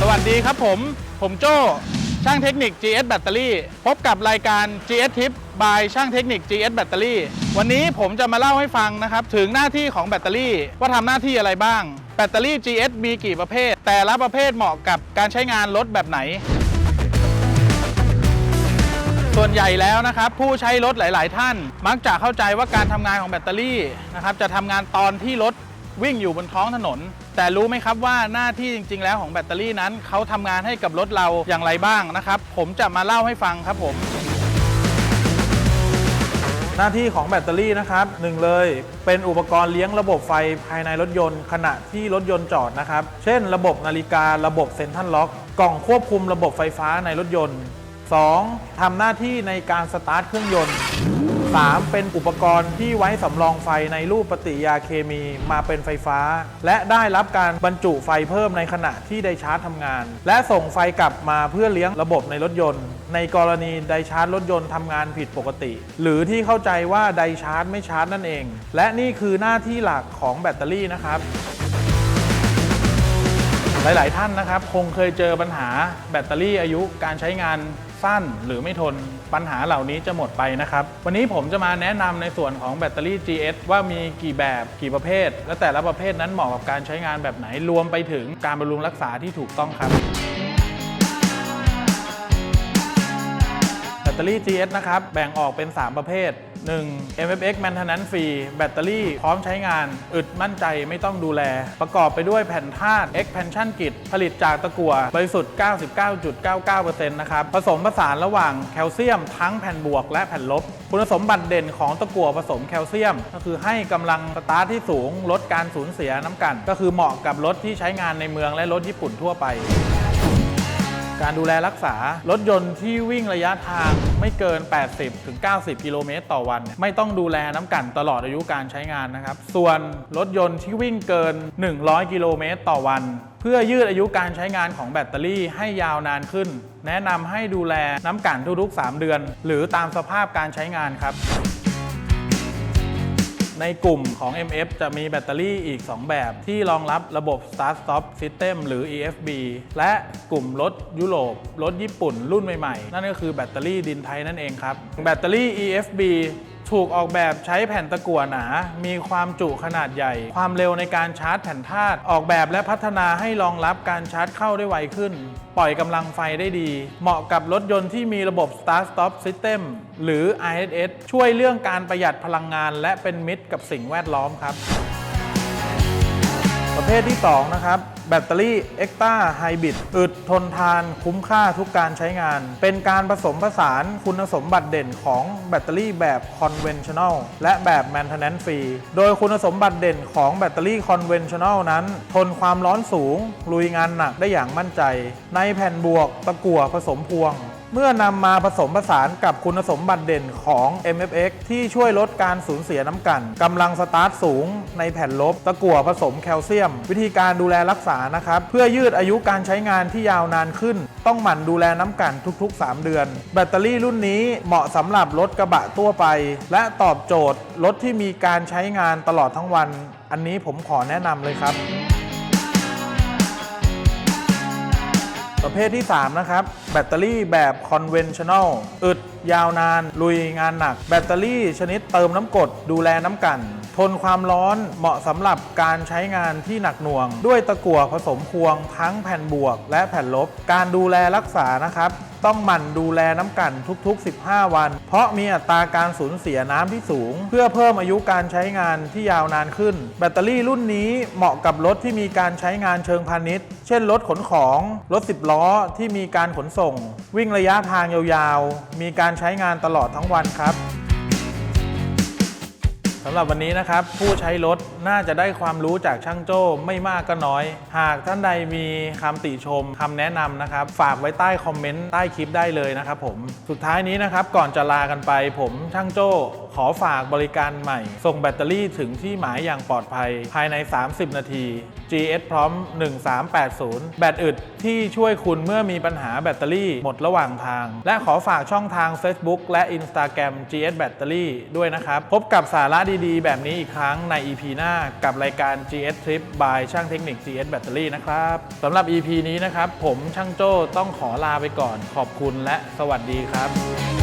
สวัสดีครับผม ผมโจ้ ช่างเทคนิค GS แบตเตอรี่ พบกับรายการ GS Tip by ช่างเทคนิค GS แบตเตอรี่ วันนี้ผมจะมาเล่าให้ฟังนะครับ ถึงหน้าที่ของแบตเตอรี่ว่าทำหน้าที่อะไรบ้าง ตเตอรี่ GS มีกี่ประเภท แต่ละประเภทเหมาะกับการใช้งานรถแบบไหน ส่วนใหญ่แล้วนะครับ ผู้ใช้รถหลาย ๆ ท่าน มักจะเข้าใจว่าการทำงานของแบตเตอรี่นะครับจะทำงานตอนที่รถวิ่งอยู่บนท้องถนน แต่รู้ไหมครับว่าหน้าที่จริง ๆ แล้วของแบตเตอรี่นั้นเขาทำงานให้กับรถเราอย่างไรบ้างนะครับ ผมจะมาเล่าให้ฟังครับผม หน้าที่ของแบตเตอรี่นะครับหนึ่งเลยเป็นอุปกรณ์เลี้ยงระบบไฟภายในรถยนต์ ขณะที่รถยนต์จอดนะครับ เช่น ระบบนาฬิการะบบเซ็นทรัลล็อก กล่องควบคุมระบบไฟฟ้าในรถยนต์ 2. ทำหน้าที่ในการสตาร์ทเครื่องยนต์ 3. เป็นอุปกรณ์ที่ไว้สำรองไฟในรูปปฏิยาเคมีมาเป็นไฟฟ้า และได้รับการบรรจุไฟเพิ่มในขณะที่ไดชาร์จทำงาน และส่งไฟกลับมาเพื่อเลี้ยงระบบในรถยนต์ ในกรณีไดชาร์จรถยนต์ทำงานผิดปกติ หรือที่เข้าใจว่าไดชาร์จไม่ชาร์จนั่นเอง และนี่คือหน้าที่หลักของแบตเตอรี่นะครับ หลาย ๆ ท่านนะครับ คงเคยเจอปัญหาแบตเตอรี่อายุการใช้งานสั้นหรือไม่ทนปัญหาเหล่านี้จะหมดไปนะครับ วันนี้ผมจะมาแนะนำในส่วนของแบตเตอรี่ GS ว่ามีกี่แบบกี่ประเภท และแต่ละประเภทนั้นเหมาะกับการใช้งานแบบไหนรวมไปถึงการบำรุงรักษาที่ถูกต้องครับ ตเตอรี่ GS นะครับ แบ่งออกเป็น 3 ประเภท 1. MFX Maintenance Free แบตเตอรี่พร้อมใช้งาน อึดมั่นใจไม่ต้องดูแล ประกอบไปด้วยแผ่นธาตุ Expansion Kit ผลิตจากตะกั่วบริสุทธิ์ 99.99%นะครับ ผสมผสานระหว่างแคลเซียมทั้งแผ่นบวกและแผ่นลบ คุณสมบัติเด่นของตะกั่วผสมแคลเซียม ก็คือให้กำลังสตาร์ทที่สูงลดการสูญเสียน้ำกัน ก็คือเหมาะกับรถที่ใช้งานในเมืองและรถญี่ปุ่นทั่วไป การดูแลรักษา รถยนต์ที่วิ่งระยะทางไม่เกิน 80ถึง90กิโลเมตรต่อวัน ไม่ต้องดูแลน้ำกันตลอดอายุการใช้งานนะครับ ส่วนรถยนต์ที่วิ่งเกิน 100 กิโลเมตรต่อวัน เพื่อยืดอายุการใช้งานของแบตเตอรี่ให้ยาวนานขึ้น แนะนำให้ดูแลน้ำกันทุกๆ 3 เดือน หรือตามสภาพการใช้งานครับ ในกลุ่มของ MF จะมีแบตเตอรี่อีก 2 แบบที่รองรับระบบ Start Stop System หรือ EFB และกลุ่มรถยุโรป รถญี่ปุ่นรุ่นใหม่ๆ นั่นก็คือแบตเตอรี่ดินไทยนั่นเองครับ แบตเตอรี่ EFB ถูกออกแบบใช้แผ่นตะกั่วหนา มีความจุขนาดใหญ่ ความเร็วในการชาร์จแผ่นธาตุ ออกแบบและพัฒนาให้รองรับการชาร์จเข้าได้ไวขึ้น ปล่อยกำลังไฟได้ดี เหมาะกับรถยนต์ที่มีระบบ Start Stop System หรือ ISS ช่วยเรื่องการประหยัดพลังงาน และเป็นมิตรกับสิ่งแวดล้อมครับ ประเภทที่ 2 นะครับ แบตเตอรี่เอ็กต้าไฮบริดอึดทนทานคุ้มค่าทุกการใช้งาน เป็นการผสมผสานคุณสมบัติเด่นของแบตเตอรี่แบบ Conventional และแบบ Maintenance Free โดยคุณสมบัติเด่นของแบตเตอรี่ Conventional นั้น ทนความร้อนสูง ลุยงานหนักได้อย่างมั่นใจ ในแผ่นบวกตะกั่วผสมพวง เมื่อนำมาผสมผสานกับคุณสมบัติเด่นของ MFX ที่ช่วยลดการสูญเสียน้ำกันกำลังสตาร์ทสูงในแผ่นลบ ตะกั่วผสมแคลเซียม วิธีการดูแลรักษานะครับ เพื่อยืดอายุการใช้งานที่ยาวนานขึ้น ต้องหมั่นดูแลน้ำกันทุก ๆ 3 เดือน แบตเตอรี่รุ่นนี้เหมาะสำหรับรถกระบะทั่วไป และตอบโจทย์รถที่มีการใช้งานตลอดทั้งวัน อันนี้ผมขอแนะนำเลยครับ ประเภทที่ 3 นะครับ แบตเตอรี่แบบ conventional อึดยาวนาน ลุยงานหนัก แบตเตอรี่ชนิดเติมน้ำกรดดูแลน้ำกันทนความร้อนเหมาะสำหรับการใช้งานที่หนักหน่วง ด้วยตะกั่วผสมพวงทั้งแผ่นบวกและแผ่นลบ การดูแลรักษานะครับต้องหมั่นดูแลน้ำกันทุกๆ 15 วัน เพราะมีอัตราการสูญเสียน้ำที่สูง เพื่อเพิ่มอายุการใช้งานที่ยาวนานขึ้น แบตเตอรี่รุ่นนี้เหมาะกับรถที่มีการใช้งานเชิงพาณิชย์ เช่นรถขนของ รถ 10 ล้อที่มีการขนส่ง วิ่งระยะทางยาวๆ มีการใช้งานตลอดทั้งวันครับ สำหรับวันนี้นะครับ ผู้ใช้รถน่าจะได้ความรู้จากช่างโจ้ไม่มากก็น้อย หากท่านใดมีคำติชมคำแนะนำนะครับ ฝากไว้ใต้คอมเมนต์ใต้คลิปได้เลยนะครับผมสุดท้ายนี้นะครับก่อนจะลากันไป ผมช่างโจ้ขอฝากบริการใหม่ ส่งแบตเตอรี่ถึงที่หมายอย่างปลอดภัย ภายใน 30 นาที GS พร้อม 1380 แบตอึดที่ช่วยคุณเมื่อมีปัญหาแบตเตอรี่หมดระหว่างทาง และขอฝากช่องทาง Facebook และ Instagram GS Battery ด้วยนะครับ พบกับสาระดีๆ แบบนี้อีกครั้งใน EP หน้ากับรายการ GS Trip by ช่างเทคนิค GS Battery นะครับสำหรับ EP นี้นะครับ ผมช่างโจ้ต้องขอลาไปก่อนขอบคุณและสวัสดีครับ